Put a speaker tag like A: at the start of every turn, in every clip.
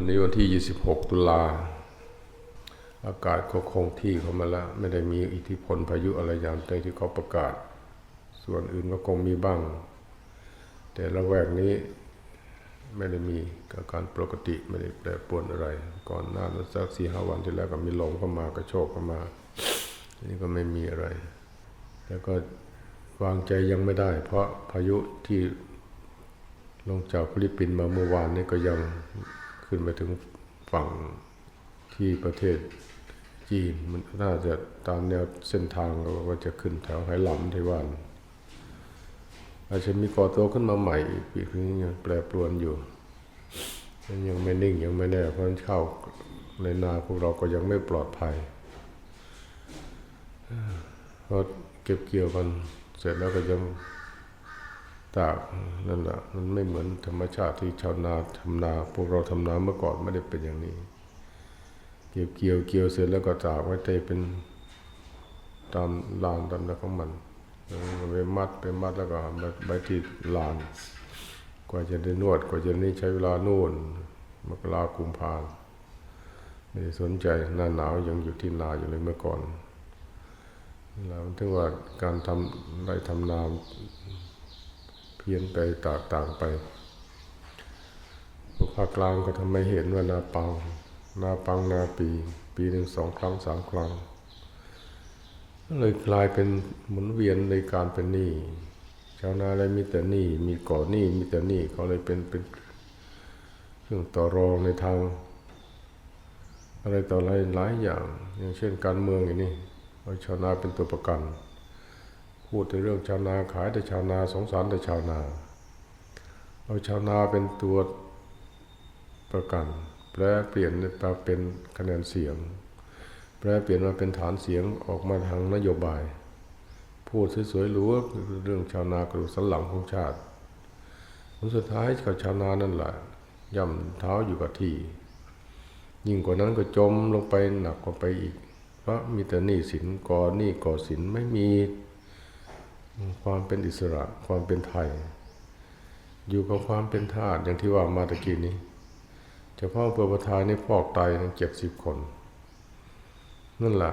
A: วันนี้วันที่ 26 ตุลา อากาศก็คงที่เข้ามาแล้ว ไม่ได้มีอิทธิพลพายุอะไรอย่างใดที่เขาประกาศ ส่วนอื่นก็คงมีบ้าง แต่ละแวกนี้ไม่ได้มีอาการปกติไม่ได้แปรปรวนอะไร ก่อนหน้านั้นสักสี่ห้าวันที่แล้วก็มีลมเข้ามากระโชกเข้ามาอันนี้ก็ไม่มีอะไร แล้วก็วางใจยังไม่ได้ เพราะพายุที่ลงจากฟิลิปปินส์มาเมื่อวานนี้ก็ยัง ขึ้นไปถึงฝั่งที่ประเทศจีน มันน่าจะตามแนวเส้นทางเราก็จะขึ้นแถวไหหลำไต้หวัน อาจจะมีก่อตัวขึ้นมาใหม่อีกปีนี้ยังแปรปรวนอยู่มันยังไม่นิ่งยังไม่แน่ เพราะนั้นเข้าในนาพวกเราก็ยังไม่ปลอดภัยเพราะเก็บเกี่ยวกันเสร็จแล้วก็ยัง ตากนั่นแหละมันไม่เหมือนธรรมชาติที่ชาวนาทำนา พวกเราทำนาเมื่อก่อนไม่ได้เป็นอย่างนี้ เก็บเกี่ยวเกี่ยวเสร็จแล้วก็ตากไว้เตเป็นตามลานตามนั้นของมันไปมัดไปมัดแล้วก็ไปที่ลาน กว่าจะได้นวด กว่าจะนี่ใช้เวลานู่นมกรากุมภาไม่ได้สนใจหน้าหนาวยังอยู่ที่นาอยู่เลยเมื่อก่อนแล้วถึงว่าการทำได้ทำนา พี้ยนไปต่างต่างไปภาคกลางก็ทำให้เห็นว่านาปัง นาปังนาปี ปีหนึ่งสองครั้งสามครั้งเลยกลายเป็นหมุนเวียนในการเป็นหนี้ชาวนาเลยมีแต่หนี้มีก่อหนี้มีแต่หนี้เขาเลยเป็นเป็นเครื่องต่อรองในทาง อะไรต่ออะไรหลายอย่าง อย่างเช่นการเมืองอย่างนี้เอาชาวนาเป็นตัวประกัน พูดแต่เรื่องชาวนาขายแต่ชาวนาสงสารแต่ชาวนา เอาชาวนาเป็นตัวประกัน แปลเปลี่ยนมาเป็นคะแนนเสียง แปลเปลี่ยนมาเป็นฐานเสียงออกมาทางนโยบาย พูดสวยๆรู้ว่าเรื่องชาวนากระดูกสันหลังของชาติผลสุดท้ายกับชาวนานั่นแหละย่ำเท้าอยู่กับที่ ยิ่งกว่านั้นก็จมลงไปหนักกว่าไปอีก เพราะมีแต่หนี้สินก่อหนี้ก่อสินไม่มี ความเป็นอิสระความเป็นไทย อยู่กับความเป็นทาสอย่างที่ว่ามาตะกี้นี้เฉพาะเปอร์ประธานนี่ฟอกไตเจ็ดสิบคน นั่นแหละ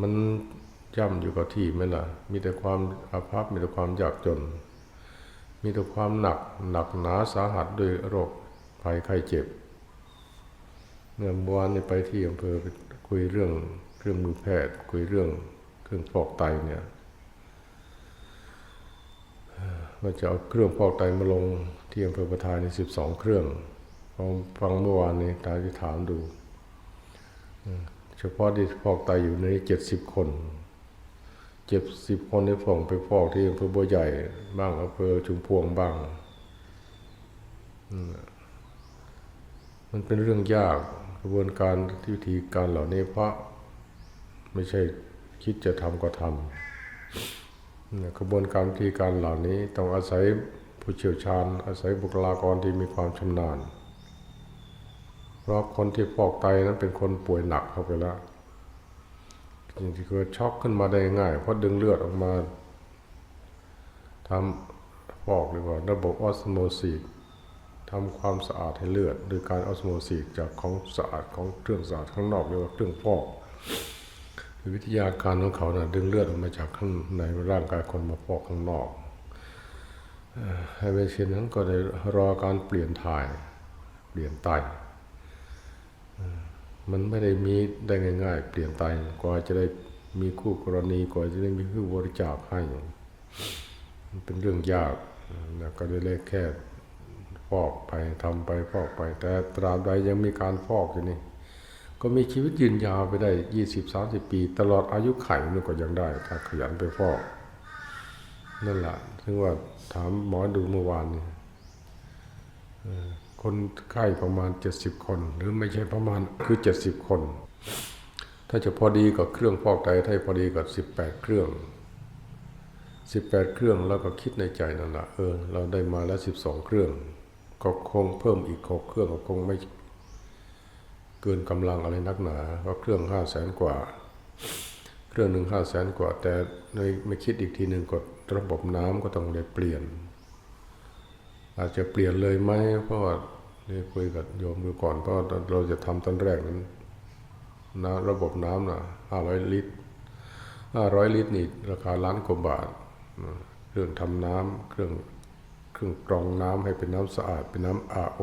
A: มันย่ำอยู่กับที่ไหมล่ะ มีแต่ความอาภัพมีแต่ความยากจน มีแต่ความหนักหนักหนาสาหัสด้วยโรคภัยไข้เจ็บเมื่อวานไปที่อำเภอไปคุยเรื่องเครื่องมือแพทย์ คุยเรื่องเครื่องฟอกไตเนี่ย ว่าจะเอาเครื่องฟอกไตมาลงที่อำเภอประทายในสิบสองเครื่องพอฟังเมื่อวานนี้ตาที่ถามดู เฉพาะที่ฟอกไตอยู่ในเจ็ดสิบคนเจ็ดสิบคนที่ฟอกไปฟอกที่อำเภอบัวใหญ่บ้างอำเภอชุมพวงบ้าง มันเป็นเรื่องยากกระบวนการที่วิธีการเหล่านี้เพราะไม่ใช่คิดจะทำก็ทำ กระบวนการวิธีการเหล่านี้ต้องอาศัยผู้เชี่ยวชาญ อาศัยบุคลากรที่มีความชำนาญ เพราะคนที่ฟอกไตนั้นเป็นคนป่วยหนักเข้าไปแล้วจริงๆคือช็อกขึ้นมาได้ง่าย เพราะดึงเลือดออกมาทำฟอกหรือว่าระบบออสโมซิสทำความสะอาดให้เลือดโดยการออสโมซิสจากของสะอาดของเครื่องสะอาดข้างนอกเรียกว่าเครื่องฟอก วิทยาการของเขานะ่ะดึงเลือดออกมาจากข้างในร่างกายคนมาฟอกข้างนอกให้เป็นเช่นนั้นก็ได้รอการเปลี่ยนถ่าย เปลี่ยนไตมันไม่ได้มีได้ง่าย ๆ เปลี่ยนไตกว่าจะได้มีคู่กรณีกว่าจะได้มีผู้บริจาคให้มันเป็นเรื่องยากนะก็ได้เล็กแค่ฟอกไปทำไปฟอกไป แต่ตราบใดยังมีการฟอกอยู่นี่ ก็มีชีวิตยืนยาวไปได้ยี่สิบสาสิบปี ตลอดอายุไขนี่ก็ยังได้ ถ้าขยันไปฟอก นั่นแหละถึงว่าถามหมอดูเมื่อวานนี่คนไข้ประมาณเจ็ดสิบคน หรือไม่ใช่ประมาณคือเจ็ดสิบคน ถ้าจะพอดีกับเครื่องฟอกไตถ้าพอดีกับสิบแปดเครื่องสิบแปดเครื่องแล้วก็คิดในใจนั่นแหละเออ เราได้มาแล้วสิบสองเครื่อง ก็คงเพิ่มอีกหกเครื่องก็คงไม่ เกินกำลังอะไรนักหนาเพราะเครื่องห้าแสนกว่า เครื่องหนึ่งห้าแสนกว่า แต่ในไม่คิดอีกทีหนึ่งก็ระบบน้ำก็ต้องเลยเปลี่ยน อาจจะเปลี่ยนเลยไหมเพราะว่านี่คุยกับโยมดูก่อนเพราะเราจะทำตอนแรกนั้นนะระบบน้ำนะห้าร้อยลิตรห้าร้อยลิตรนี่ราคาล้านกว่าบาทเครื่องทำน้ำเครื่องเครื่องกรองน้ำให้เป็นน้ำสะอาดเป็นน้ำ RO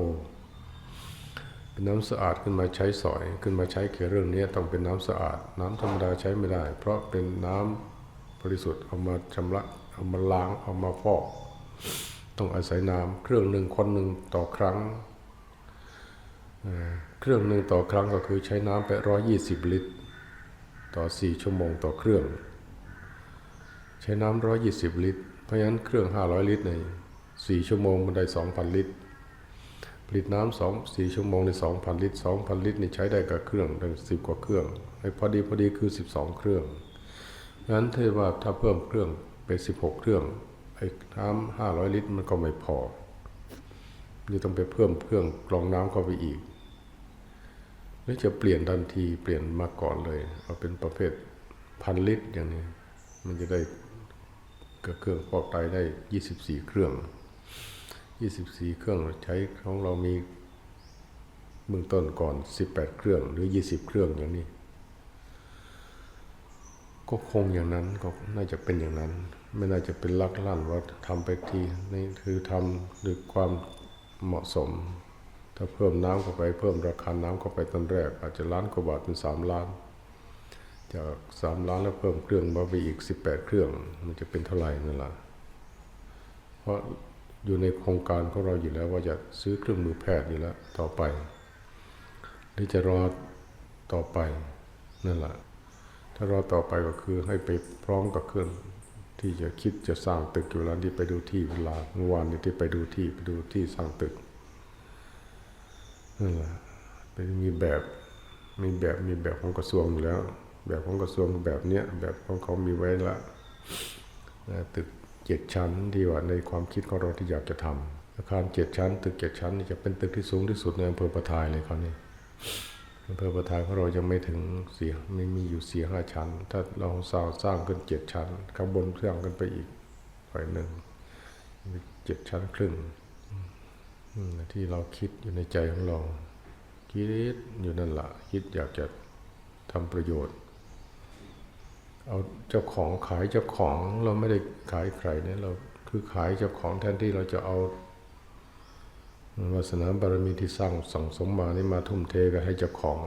A: เป็นน้ำสะอาดขึ้นมาใช้สอย ขึ้นมาใช้เกี่ยวเรื่องนี้ต้องเป็นน้ำสะอาด น้ำธรรมดาใช้ไม่ได้ เพราะเป็นน้ำบริสุทธิ์เอามาชำระเอามาล้างเอามาฟอก ต้องอาศัยน้ำเครื่องหนึ่งคนหนึ่งต่อครั้งเอ่อเครื่องหนึ่งต่อครั้งก็คือใช้น้ำไปร้อยี่สิบลิตร ต่อสี่ชั่วโมงต่อเครื่อง ใช้น้ำร้อยี่สิบลิตร เพราะฉะนั้นเครื่องห้าร้อยลิตรในสี่ชั่วโมงมันได้สองพันลิตร ผลิตน้ำสองสี่ชั่วโมงในสองพันลิตรสองพันลิตรนี่ใช้ได้กับเครื่องตั้งสิบกว่าเครื่องไอ้พอดีพอดีคือสิบสองเครื่องงั้นถ้าว่าถ้าเพิ่มเครื่องไปสิบหกเครื่องไอ้น้ำห้าร้อยลิตรมันก็ไม่พอนี่ต้องไปเพิ่มเครื่องกรองน้ำเข้าไปอีกหรือจะเปลี่ยนทันทีเปลี่ยนมาก่อนเลยเอาเป็นประเภทพันลิตรอย่างนี้ มันจะได้กับเครื่องฟอกไตได้ยี่สิบสี่เครื่อง 24 เครื่องใช้ของเรามีเบื้องต้นก่อน 18 เครื่องหรือ 20 เครื่องอย่างนี้ ก็คงอย่างนั้นก็น่าจะเป็นอย่างนั้น ไม่น่าจะเป็นลักลั่นว่าทำไปทีนี่คือทำด้วยความเหมาะสม ถ้าเพิ่มน้ำเข้าไปเพิ่มราคาน้ำเข้าไปตอนแรก อาจจะล้านกว่าบาทเป็น 3 ล้าน จาก3ล้านแล้วเพิ่มเครื่องมาไปอีก 18 เครื่อง มันจะเป็นเท่าไหร่นั่นแหละเพราะ อยู่ในโครงการของเราอยู่แล้วว่าจะซื้อเครื่องมือแพทย์อยู่แล้วต่อไป หรือจะรอต่อไปนั่นแหละถ้ารอต่อไปก็คือให้ไปพร้อมกับเครื่องที่จะคิดจะสร้างตึกอยู่แล้วที่ไปดูที่เวลาเมื่อวานนี้ที่ไปดูที่ไปดูที่สร้างตึกนั่นแหละเป็นมีแบบมีแบบมีแบบของกระทรวงอยู่แล้ว แบบของกระทรวงแบบเนี้ยแบบของเขามีไว้ละนะตึก เจ็ดชั้นที่ว่าในความคิดของเราที่อยากจะทำอาคารเจ็ดชั้น ตึกเจ็ดชั้นนี่จะเป็นตึกที่สูงที่สุดในอำเภอประทายเลยเขานี่อำเภอประทายของเรายังไม่ถึงเสียไม่มีอยู่เสียห้าชั้น ถ้าเราสร้างสร้างขึ้นเจ็ดชั้นข้างบนสร้างขึ้นไปอีกฝ่ายหนึ่งเจ็ดชั้นครึ่งที่เราคิดอยู่ในใจของเรา คิดอยู่นั่นแหละคิดอยากจะทำประโยชน์ เอาเจ้าของขายเจ้าของเราไม่ได้ขายใครเนี่ยเราคือขายเจ้าของแทนที่เราจะเอาวาสนาบารมีที่สร้างสั่งสมมานี่มาทุ่มเทกันให้เจ้าของ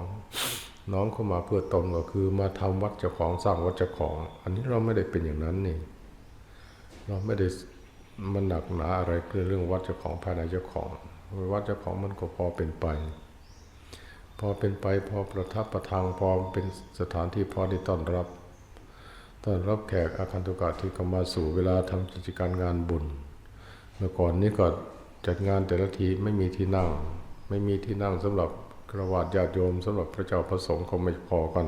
A: น้องเข้ามาเพื่อตนก็คือมาทำวัดเจ้าของสร้างวัดเจ้าของ อันนี้เราไม่ได้เป็นอย่างนั้นนี่ เราไม่ได้มันหนักหนาอะไรคือเรื่องวัดเจ้าของภายในเจ้าของวัดเจ้าของมันก็พอเป็นไป พอเป็นไปพอประทับประทังพอเป็นสถานที่พอที่ต้อนรับ ต้อนรับแขกอาคันตุกะที่เข้ามาสู่เวลาทำกิจการงานบุญ เมื่อก่อนนี้ก็จัดงานแต่ละทีไม่มีที่นั่ง ไม่มีที่นั่งสำหรับกระวาดญาติโยมสำหรับพระเจ้าพระสงฆ์ก็ไม่พอกัน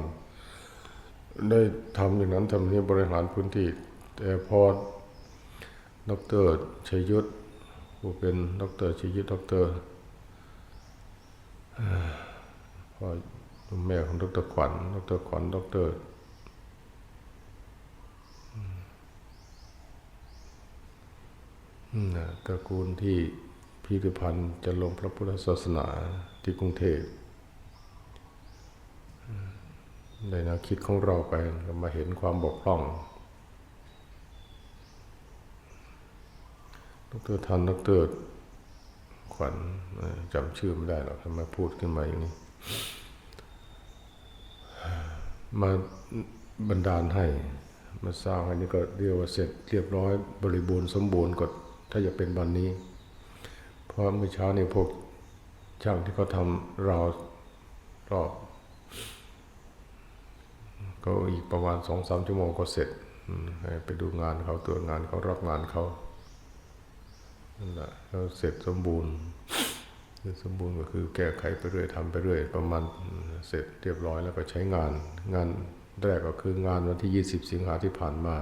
A: ได้ทำอย่างนั้นทำนี้บริหารพื้นที่แต่พอดอกเตอรชัยยุทธผู้เป็นดรชัยยุทธดรพ่อแม่ของดรขวัญดรขวัญดร นะ ตระกูลที่พิพิธภัณฑ์จะลงพระพุทธศาสนาที่กรุงเทพในแนวคิดของเราไปเรามาเห็นความบกพร่องดรทันดรขวัญจำชื่อไม่ได้หรอกทำไมาพูดขึ้นมาอย่างนี้ มาบันดาลให้ มาสร้างอันนี้ก็เรียกว่าเสร็จเรียบร้อยบริบูรณ์สมบูรณ์ก็ ถ้าจะเป็นวันนี้ เพราะเมื่อเช้านี้พวกช่างที่เขาทำราวรอบก็อีกประมาณสองสามชั่วโมงก็เสร็จไปดูงานเขาตัวงานเขารับงานเขานั่นแหละแล้วเสร็จสมบูรณ์สมบูรณ์ก็คือแก้ไขไปเรื่อยทำไปเรื่อย ประมาณเสร็จเรียบร้อยแล้วก็ใช้งาน งานแรกก็คืองานวันที่ 20 สิงหาที่ผ่านมา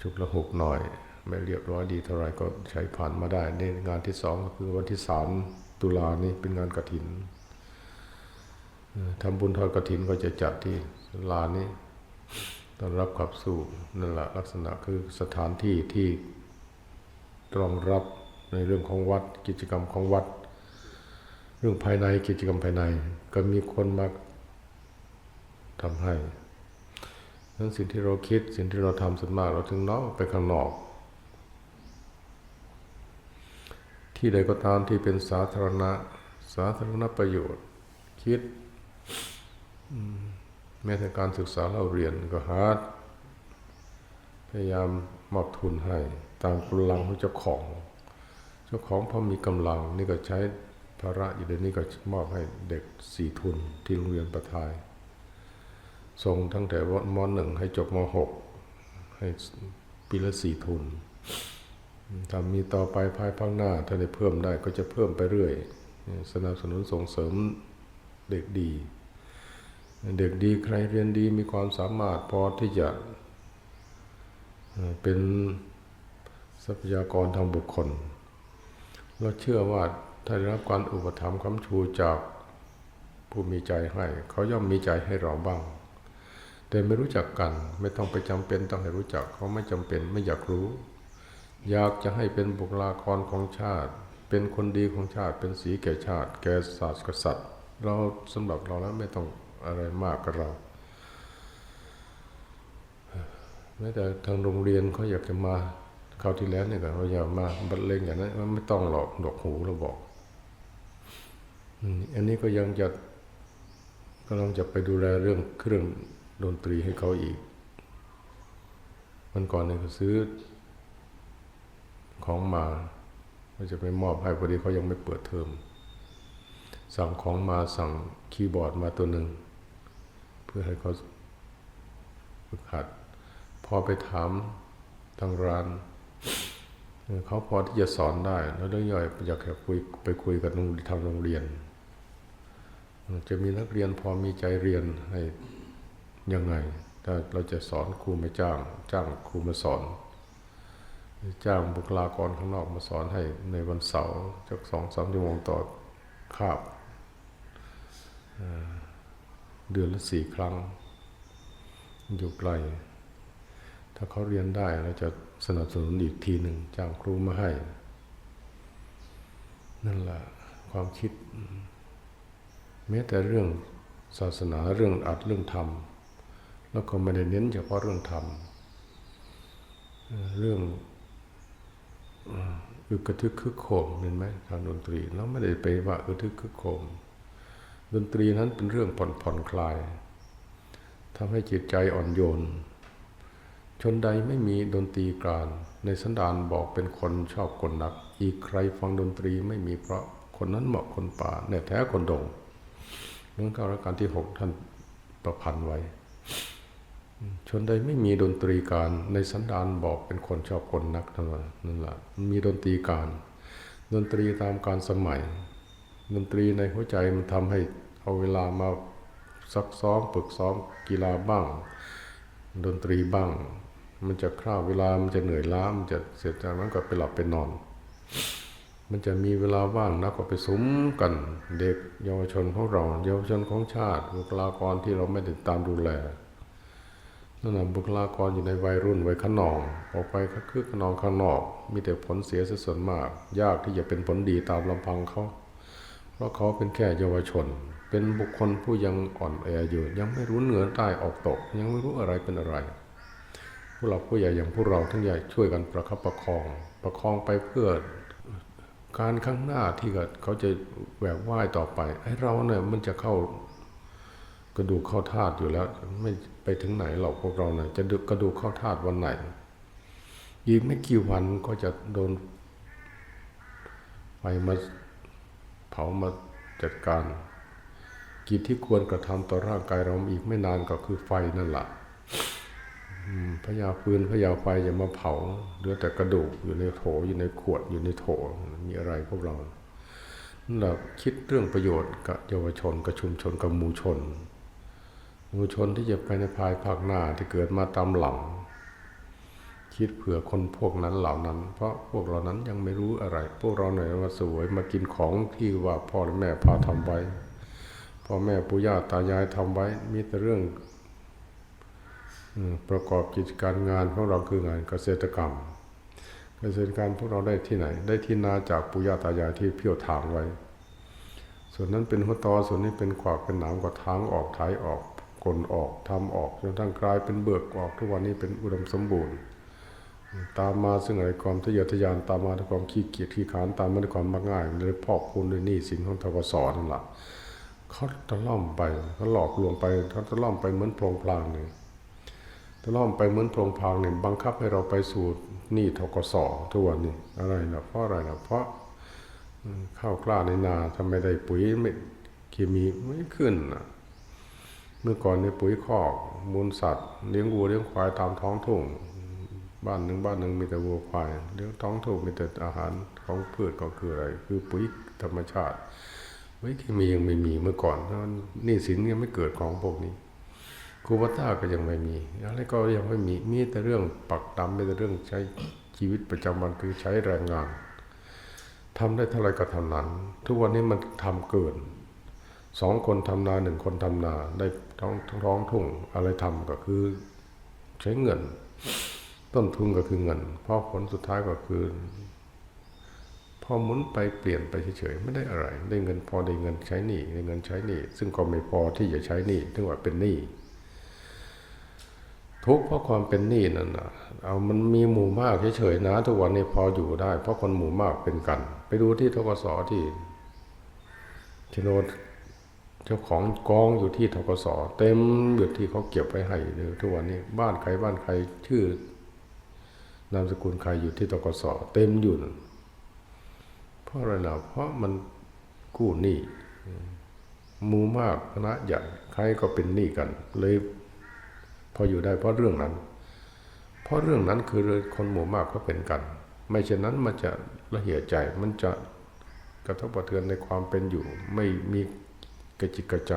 A: ชุกละหกหน่อย ไม่เรียบร้อยดีเท่าไรก็ใช้ผ่านมาได้ในงานที่สองก็คือวันที่สามตุลานี้เป็นงานกระถินเอ่อทำบุญทอดกระถินก็จะจัดที่ลานนี้ต้อนรับขับสู่นั่นแหละลักษณะคือสถานที่ที่รองรับในเรื่องของวัดกิจกรรมของวัด เรื่องภายในกิจกรรมภายใน ก็มีคนมาทำให้นั้นสิ่งที่เราคิดสิ่งที่เราทำส่วนมากเราถึงน้อมออกไปข้างนอก ที่ใดก็ตามที่เป็นสาธารณะ สาธารณประโยชน์ คิดอืมแม้แต่การศึกษาเราเรียนก็หาพยายามมอบทุนให้ ตามกำลังของเจ้าของ เจ้าของพอมีกำลัง นี่ก็ใช้ภาระอยู่เดี๋ยวนี้ก็มอบให้เด็กสี่ทุนที่โรงเรียนประทายส่งตั้งแต่วัดมหนึ่งให้จบมหกให้ปีละสี่ทุน ถ้ามีต่อไปภายภาคหน้า ถ้าได้เพิ่มได้ก็จะเพิ่มไปเรื่อย สนับสนุนส่งเสริมเด็กดี เด็กดีใครเรียนดีมีความสามารถพอที่จะเป็นทรัพยากรทางบุคคล เราเชื่อว่าถ้าได้รับการอุปถัมภ์คำชูจากผู้มีใจให้ เขาย่อมมีใจให้เราบ้าง แต่ไม่รู้จักกัน ไม่ต้องไปจำเป็นต้องให้รู้จัก เขาไม่จำเป็นไม่อยากรู้ อยากจะให้เป็นบุคลากรของชาติ เป็นคนดีของชาติ เป็นสีแก่ชาติ แก่ศาสตร์กษัตริย์ เราสำหรับเราแล้วไม่ต้องอะไรมากกับเราแม้แต่ทางโรงเรียนเขาอยากจะมาคราวที่แล้วเนี่ยก็เขาอยากมาบรรเลงอย่างนั้นมันไม่ต้องหรอกดอกหูเราบอกอันนี้ก็ยังจะกำลังจะไปดูแลเรื่องเครื่องดนตรีให้เขาอีก มันก่อนเนี่ยก็ซื้อ ของมาก็จะไปมอบให้พอดีเขายังไม่เปิดเทอมสั่งของมาสั่งคีย์บอร์ดมาตัวหนึ่ง เพื่อให้เขาฝึกหัด พอไปถามทางร้าน เขาพอที่จะสอนได้ แล้วเรื่องย่อยอยากจะคุยไปคุยกับงทางโรงเรียน จะมีนักเรียนพอมีใจเรียนให้ยังไง ถ้าเราจะสอนครูไม่จ้าง จ้างครูมาสอน จ้างบุคลากรข้างนอกมาสอนให้ในวันเสาร์จากสองสามชั่วโมงต่อคาบเดือนละสี่ครั้ง อยู่ไกล ถ้าเขาเรียนได้เราจะสนับสนุนอีกทีหนึ่งจ้างครูมาให้ นั่นแหละความคิด แม้แต่เรื่องศาสนาเรื่องอัดเรื่องธรรม แล้วก็ไม่ได้เน้นเฉพาะเรื่องธรรมเรื่อง อึกกระทึกคึกโคมเห็นไหมทางดนตรีเราไม่ได้ไปว่าอึกกระทึกคึกโคม ดนตรีนั้นเป็นเรื่องผ่อนผ่อนคลายทำให้จิตใจอ่อนโยน ชนใดไม่มีดนตรีการในสันดานบอกเป็นคนชอบคนนัก อีกใครฟังดนตรีไม่มีเพราะคนนั้นเหมาะคนป่าแน่แท้คนดงเรื่องเก้ารัชกาลที่หกท่านประพันธ์ไว้ ชนใดไม่มีดนตรีการในสันดานบอกเป็นคนชอบคนนักทั้งนั้นนั่นแหละมันมีดนตรีการ ดนตรีตามการสมัย ดนตรีในหัวใจมันทำให้เอาเวลามาซักซ้อมฝึกซ้อมกีฬาบ้าง ดนตรีบ้าง มันจะคร่าเวลามันจะเหนื่อยล้ามันจะเสร็จจากนั้นก็ไปหลับไปนอน มันจะมีเวลาว่างนักก็ไปสมกัน เด็กเยาวชนของเราเยาวชนของชาติบุคลากรที่เราไม่ได้ตามดูแล นั่นแหะบุคลากรอยู่ในวัยรุ่นวัยขนอง ออกไปคือขนองข้างนอก มีแต่ผลเสียส่วนมาก ยากที่จะเป็นผลดีตามลำพังเขา เพราะเขาเป็นแค่เยาวชน เป็นบุคคลผู้ยังอ่อนแออยู่ ยังไม่รู้เหนือใต้ออกตก ยังไม่รู้อะไรเป็นอะไรผู้หลักผู้ใหญ่อย่างพวกเราทั้งใหญ่ช่วยกันประคับประคอง ประคองไปเพื่อการข้างหน้าที่เขาจะแหวกว่ายต่อไปไอ้เราเนี่ยมันจะเข้า กระดูกเข้าธาตุอยู่แล้ว ไม่ไปถึงไหนหรอกพวกเราเนี่ยจะกระดูกเข้าธาตุวันไหนอีไม่กี่วันก็จะโดนไฟมาเผามาจัดการ กิจที่ควรกระทำต่อร่างกายเราอีกไม่นานก็คือไฟนั่นแหละพยาฟืนพยาไฟอย่ามาเผาเหลือแต่กระดูกอยู่ในโถอยู่ในขวดอยู่ในโถมีอะไรพวกเรานั่นแหละคิดเรื่องประโยชน์กับเยาวชนกับชุมชนกับหมู่ชน มูชนที่จะไปในภายภาคหน้าที่เกิดมาตามหลัง คิดเผื่อคนพวกนั้นเหล่านั้น เพราะพวกเรานั้นยังไม่รู้อะไร พวกเราหน่อยว่าสวยมากินของที่ว่าพ่อและแม่พาทำไว้พ่อแม่ปู่ย่าตายายทำไว้ มีแต่เรื่องอประกอบกิจการงานของเราคืองานเกษตรกรรม เกษตรกรรมพวกเราได้ที่ไหน ได้ที่นาจากปู่ย่าตายายที่เพี่ยวถางไว้ ส่วนนั้นเป็นหัวตอส่วนนี้เป็นขวากเป็นหนามก็ทางออกถ่ายออก กลออกทำออกจนทั้งกลายเป็นเบิกออกทุกวันนี้เป็นอุดมสมบูรณ์ ตามมาซึ่งอะไรความทะเยอทะยานตามมาด้วยความขี้เกียจขี้ขานตามมาด้วยความมักง่ายเลยพอกพูนด้วยหนี้สินของทกศนั่นแหละเขาตะล่อมไปเขาหลอกลวงไปเขาตะล่อมไปเหมือนโพรงพลางหนึ่งตะล่อมไปเหมือนโพรงพลางเนี่ยบังคับให้เราไปสู่หนี้ทกศทุกวันนี้อะไรนะเพราะอะไรนะเพราะข้าวกล้าในนาทำไมได้ปุ๋ยไม่เคมีไม่ขึ้นนะ เมื่อก่อนเนี่ปุ๋ยคอกมูลสัตว์เลี้ยงวัวเลี้ยงควายตามท้องทุ่ง บ้านหนึ่งบ้านหนึ่งมีแต่วัวควายเลี้ยงท้องทุ่งมีแต่อาหารของพืชก็คืออะไร คือปุ๋ยธรรมชาติปุ๋ยเคมียังไม่มีเมื่อก่อนนี่สินยังไม่เกิดของพวกนี้คูบัต้าก็ยังไม่มีอะไรก็ยังไม่มีมีแต่เรื่องปักดำมีแต่เรื่องใช้ชีวิตประจำวันคือใช้แรงงานทำได้เท่าไรก็ท่านั้น ทุกวันนี้มันทำเกินสองคนทำนาหนึ่งคนทำนาได้ ท้องท้องทุ่งอะไรทำก็คือใช้เงิน ต้นทุนก็คือเงินเพราะผลสุดท้ายก็คือ พอหมุนไปเปลี่ยนไปเฉยๆไม่ได้อะไร ได้เงินพอได้เงินใช้หนี้ได้เงินใช้หนี้ซึ่งก็ไม่พอที่จะใช้หนี้ถึงว่าเป็นหนี้ทุกเพราะความเป็นหนี้นั่นนะเอามันมีหมู่มากเฉยๆนะทุกวันนี้พออยู่ได้ เพราะคนหมู่มากเป็นกัน ไปดูที่ทกศที่ชโนด เจ้าของกองอยู่ที่ทกศเต็มอยู่ที่เขาเก็บไว้ให้เลยทุกวันนี้บ้านใครบ้านใครชื่อนามสกุลใครอยู่ที่ตกสเต็มอยู่เพราะอะไรนะเพราะมันกู้หนี้มูมากคณะใหญ่ใครก็เป็นหนี้กัน เลยพออยู่ได้เพราะเรื่องนั้น เพราะเรื่องนั้นคือคนหมู่มากก็เป็นกัน ไม่เช่นนั้นมันจะละเหี่ยใจมันจะกระทบกระเทือนในความเป็นอยู่ ไม่มี กระจิกกระใจ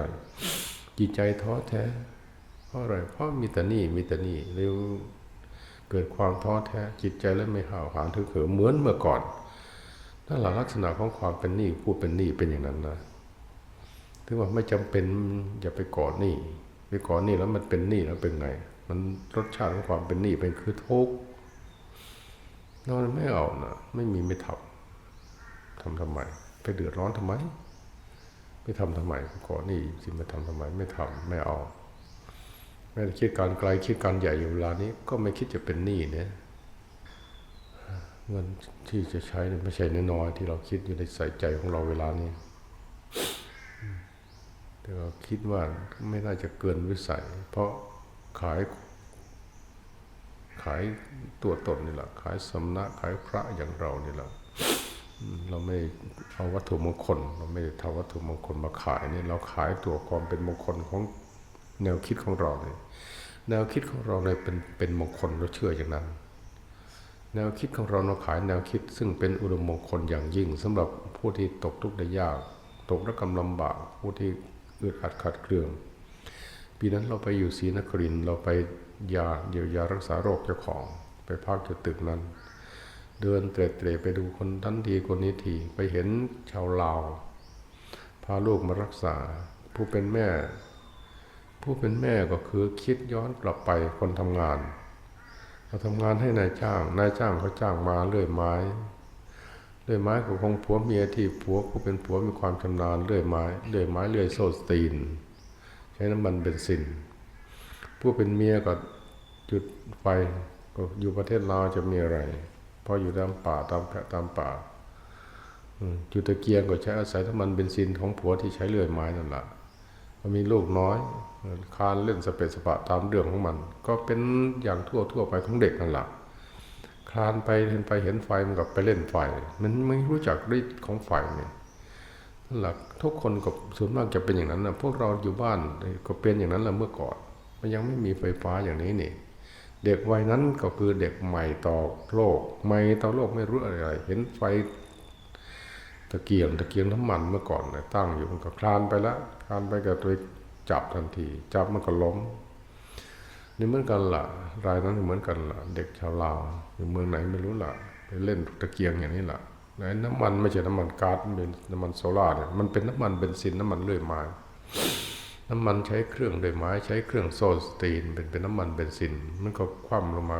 A: จิตใจท้อแท้ เพราะอะไรเพราะมีแต่นี้มีแต่นี้เร็วเกิดความท้อแท้จิตใจและไม่ห่าวหาญถือเขิมเหมือนเมื่อก่อนนั่นแหละลักษณะของความเป็นหนี้ผู้เป็นหนี้เป็นอย่างนั้นนะถึงว่าไม่จำเป็นอย่าไปก่อหนี้ไปก่อหนี้แล้วมันเป็นหนี้แล้วเป็นไง มันรสชาติของความเป็นหนี้เป็นคือทุกข์นอนไม่เอานะไม่มีไม่ทำทำทำไม ไปเดือดร้อนทำไม ไม่ทำทำไมก่อหนี้สิมาทำทำไมไม่ทำไม่เอาแม้แต่คิดการไกลคิดการใหญ่อยู่เวลานี้ก็ไม่คิดจะเป็นหนี้เนี่ยเงินที่จะใช้ไม่ใช่น้อยๆที่เราคิดอยู่ในใส่ใจของเราเวลานี้แต่เราคิดว่าไม่น่าจะเกินวิสัย เพราะขาย ขายตัวตนนี่แหละขายสำนักขายพระอย่างเรานี่แหละ เราไม่เอาวัตถุมงคล เราไม่ทำวัตถุมงคลมาขายเนี่ยเราขายตัวความเป็นมงคลของแนวคิดของเราเนี่ยแนวคิดของเราเนี่ยเป็นเป็นมงคลเราเชื่ออย่างนั้น แนวคิดของเราเราขายแนวคิด ซึ่งเป็นอุดมมงคลอย่างยิ่งสำหรับผู้ที่ตกทุกข์ได้ยาก ตกระกำลำบากผู้ที่อึดอัดขัดเกลื่อนปีนั้นเราไปอยู่ศรีนครินเราไปยาเยียวยารักษาโรคเจ้าของ ไปพักอยู่ตึกนั้น เดินเตะเตะไปดูคนทันทีคนนี้ทีไปเห็นชาวลาวพาลูกมารักษา ผู้เป็นแม่ ผู้เป็นแม่ก็คือคิดย้อนกลับไปคนทำงานเราทำงานให้นายจ้าง นายจ้างเขาจ้างมาเลื่อยไม้เลื่อยไม้ของของผัวเมียที่ผัวผู้เป็นผัวมีความชำนาญเลื่อยไม้เลื่อยไม้เลื่อยโซ่ตีน ใช้น้ำมันเบนซินผู้เป็นเมียก็จุดไฟก็อยู่ประเทศลาวจะมีอะไร พราะอยู่ตามป่าตามแพะตามป่าจุตะเกียงก็ใช้อาศัยน้ำมันเบนซินของผัวที่ใช้เลื่อยไม้นั่นแหละมันมีลูกน้อยคานเล่นสเปสปะตามเรื่องของมัน ก็เป็นอย่างทั่วทั่วไปของเด็กนั่นแหละคลานไปเห็นไปเห็นไฟมันกับไปเล่นไฟ มันไม่รู้จักฤทธิ์ของไฟเนี่ยนั่นแหละทุกคนก็ส่วนมากจะเป็นอย่างนั้นนะพวกเราอยู่บ้านก็เป็นอย่างนั้นแหละเมื่อก่อน มันยังไม่มีไฟฟ้าอย่างนี้นี่ เด็กวัยนั้นก็คือเด็กใหม่ต่อโลก ใหม่ต่อโลกไม่รู้อะไรเห็นไฟตะเกียงตะเกียงน้ำมันเมื่อก่อนนะตั้งอยู่มันก็คลานไปล้วคลานไปกับตัวจับทันที จับมันก็ล้มนี่เหมือนกันละรายนั้นเหมือนกันละเด็กชาวลาวอยู่เมืองไหนไม่รู้ละไปเล่นตะเกียงอย่างนี้ละไหนน้ำมันไม่ใช่น้ำมันก๊าซเป็นน้ำมันโซล่าเนี่ยมันเป็นน้ำมันเบนซินน้ำมันเลื่อยไม้ น้ำมันใช้เครื่องเลื่อยไม้ใช้เครื่องโซสตีน เป็นเป็นน้ำมันเบนซิน มันก็คว่ำลงมา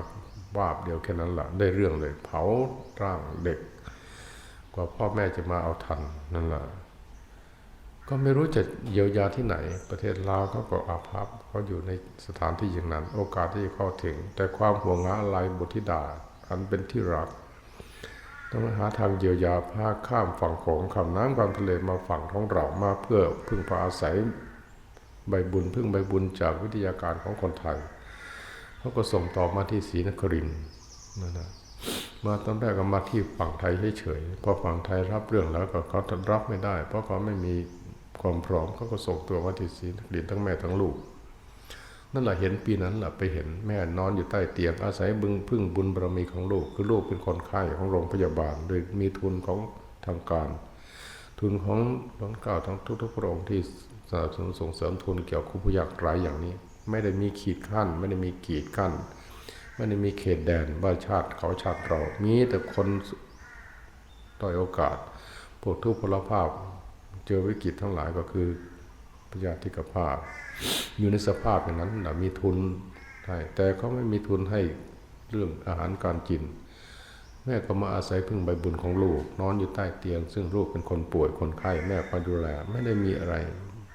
A: วาบเดียวแค่นั้นละได้เรื่องเลย เผาร่างเด็ก กว่าพ่อแม่จะมาเอาทันนั่นแหละก็ไม่รู้จะเยียวยาที่ไหน ประเทศลาวเขาก็อาภัพเขาอยู่ในสถานที่อย่างนั้น โอกาสที่จะเข้าถึง แต่ความห่วงงาอะไรบุตรธิดาอันเป็นที่รัก ต้องหาทางเยียวยาพาข้ามฝั่งโขงข้ามน้ำความทะเลมาฝั่งของเรามาเพื่อพึ่งพาอาศัย ใบบุญพึ่งใบบุญจากวิทยาการของคนไทยเขาก็ส่งต่อมาที่ศรีนครินนั่นนะมาตอนแรกก็มาที่ฝั่งไทยเฉยๆพอฝั่งไทยรับเรื่องแล้วก็เขารับไม่ได้ เพราะเขาไม่มีความพร้อมเขาก็ส่งตัวมาที่ศรีนครินทั้งแม่ทั้งลูก นั่นแหละเห็นปีนั้นแหละไปเห็นแม่นอนอยู่ใต้เตียงอาศัยบึงพึ่งบุญบารมีของลูกคือลูกเป็นคนไข้ของโรงพยาบาล โดยมีทุนของทางการ ทุนของร้อนเกล้าทั้งทุกๆพระองค์ที่ สนับสนุนส่งเสริมทุนเกี่ยวกับผู้ยากไร้อย่างนี้ ไม่ได้มีขีดขั้น ไม่ได้มีกีดกั้น ไม่ได้มีเขตแดนว่าชาติเขาชาติเรามีแต่คนต่อยโอกาสพวกทุกพลภาพ เจอวิกฤตทั้งหลายก็คือพยาธิกภาพ อยู่ในสภาพอย่างนั้นนะมีทุนให้แต่เขาไม่มีทุนให้เรื่องอาหารการกิน แม่ก็มาอาศัยพึ่งใบบุญของลูก นอนอยู่ใต้เตียง ซึ่งลูกเป็นคนป่วยคนไข้แม่คอยดูแล ไม่ได้มีอะไร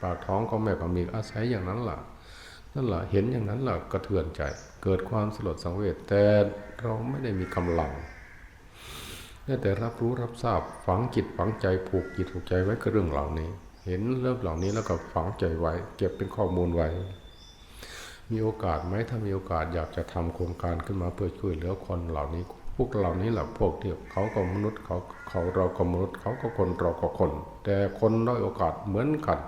A: ปากท้องของแม่ก็มีอาศัยอย่างนั้นล่ะนั่นแหละเห็นอย่างนั้นล่ะกระเทือนใจ เกิดความสลดสังเวชแต่เราไม่ได้มีกำลังได้แต่รับรู้รับทราบฝังจิตฝังใจผูกจิตผูกใจไว้กับเรื่องเหล่านี้ เห็นเรื่องเหล่านี้แล้วก็ฝังใจไว้ เก็บเป็นข้อมูลไว้ มีโอกาสไหมถ้ามีโอกาสอยากจะทำโครงการขึ้นมาเพื่อช่วยเหลือคนเหล่านี้ พวกเหล่านี้แหละพวกที่เขาก็มนุษย์เขาเขาเราก็มนุษย์เขาก็คนเราก็คน แต่คนด้อยโอกาสเหมือนกัน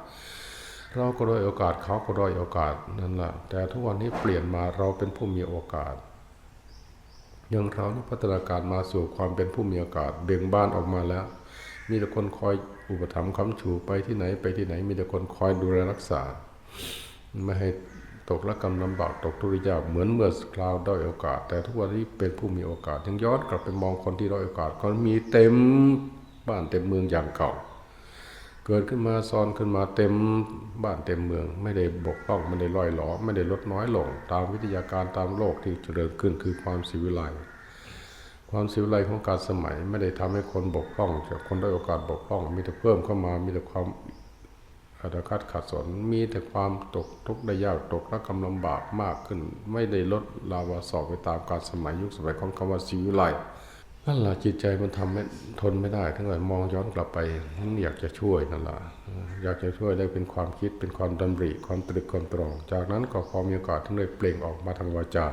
A: เราก็ด้อยโอกาสเขาก็ด้อยโอกาสนั่นแหละแต่ทุกวันนี้เปลี่ยนมาเราเป็นผู้มีโอกาสอย่างเรานี่พัฒนาการมาสู่ความเป็นผู้มีโอกาสเบ่งบ้านออกมาแล้ว มีแต่คนคอยอุปถัมภ์ค้ำชูไปที่ไหนไปที่ไหน มีแต่คนคอยดูแลรักษา ไม่ให้ตกละกรรมลำบากตกทุกข์ยากเหมือนเมื่อคราวด้อยโอกาส แต่ทุกวันนี้เป็นผู้มีโอกาสยังย้อนกลับไปมองคนที่ด้อยโอกาสก็มีเต็มบ้านเต็มเมืองอย่างเก่า เกิดขึ้นมาซ้อนขึ้นมาเต็มบ้านเต็มเมือง ไม่ได้บกพร่องไม่ได้ลอยหลอไม่ได้ลดน้อยลง ตามวิทยาการตามโลกที่เจริญขึ้นคือความสิวิไลความสิวิไลของการสมัยไม่ได้ทำให้คนบกพร่องจากคนได้โอกาสบกพร่อง มีแต่เพิ่มเข้ามามีแต่ความอัตคัดขัดสนมีแต่ความตกทุกข์ได้ยากตกระกำลำบากมากขึ้น ไม่ได้ลดลาวาสอบไปตามการสมัยยุคสมัยของคำว่าชีวิไล นั่นแหละจิตใจมันทำให้ทนไม่ได้ ทั้งหลายมองย้อนกลับไปอยากจะช่วยนั่นแหละอยากจะช่วยได้เป็นความคิดเป็นความดำริ ความตรึกความตรอง จากนั้นก็พอมีโอกาสทั้งเลยเปล่งออกมาทางวาจา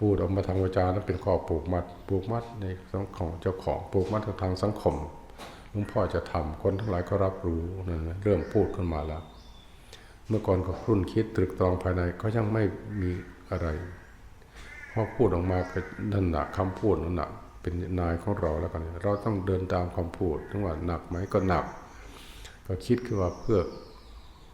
A: พูดออกมาทางวาจานั้นเป็นข้อปลูกมัดปลูกมัดในสังของเจ้าของปลูกมัดทางสังคมหลวงพ่อจะทำคนทั้งหลายก็รับรู้นะเริ่มพูดขึ้นมาแล้ว เมื่อก่อนก็ครุ่นคิดตรึกตรองภายในก็ยังไม่มีอะไรพอพูดออกมาก็นั่นหนักคำพูดนั่นหนัก เป็นนายของเราแล้วกัน เราต้องเดินตามคำพูดถึงว่าหนักไหมก็หนัก ก็คิดคือว่าเพื่อ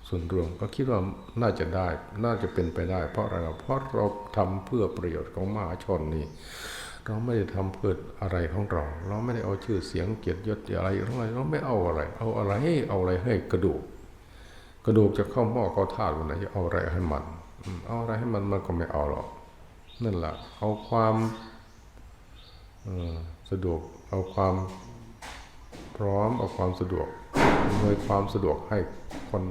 A: ส่วนรวมก็คิดว่าน่าจะได้ น่าจะเป็นไปได้ เพราะอะไรเพราะเราทำเพื่อประโยชน์ของมหาชนนี่ เราไม่ได้ทำเพื่ออะไรของเรา เราไม่ได้เอาชื่อเสียงเกียรติยศอะไรทั้งหลายเราไม่เอาอะไร เอาอะไรให้เอาอะไรให้กระดูก กระดูกจะเข้าหม้อเข้าถาดวันไหนจะเอาอะไรให้มัน เอาอะไรให้มันมันก็ไม่เอาหรอก นั่นแหละเอาความ สะดวกเอาความพร้อมเอาความสะดวกอำนวยความสะดวกให้คน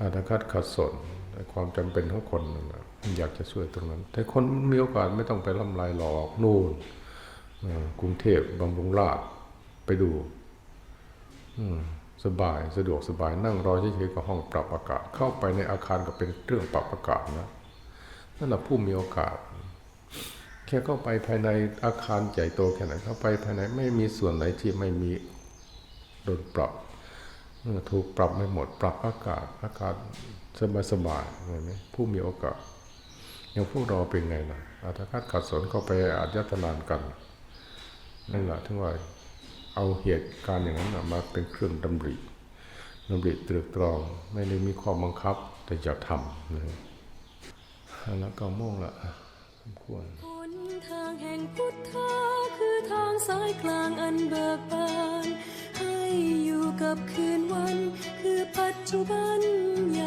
A: อาตคัดขัดสนในความจำเป็นของคนนั่นนะอยากจะช่วยตรงนั้น แต่คนมีโอกาสไม่ต้องไปล่ำลายหลอกนู่นเอ่อกรุงเทพบำรุงราษฎร์ไปดูสบายสะดวกสบายนั่งรอเฉยๆกับห้องปรับอากาศ เข้าไปในอาคารก็เป็นเครื่องปรับอากาศนะนั่นแหละผู้มีโอกาส ค่เข้าไปภายในอาคารใหญ่โตแค่ไหนเข้าไปภายในไม่มีส่วนไหนที่ไม่มีโดนปรับถูกปรับไม่หมดปรับอากาศอากาศสบายสบายเห็นไหมผู้มีโอกาสอย่างพวกเราเป็นไงล่ะอาตคัดขัดสนเข้าไปอาจยัตนานกันนั่นแหละถึงว่าเอาเหตุการณ์อย่างนั้นมาเป็นเครื่องดำริดำริตรึกตรองไม่ได้มีข้อบังคับแต่จะทำนะแล้วก็โม่งละสมควรา
B: งแห่งพุทธาคือทางสายกลางอันเบิกบาน ให้อยู่กับคืนวัน คือปัจจุบันอย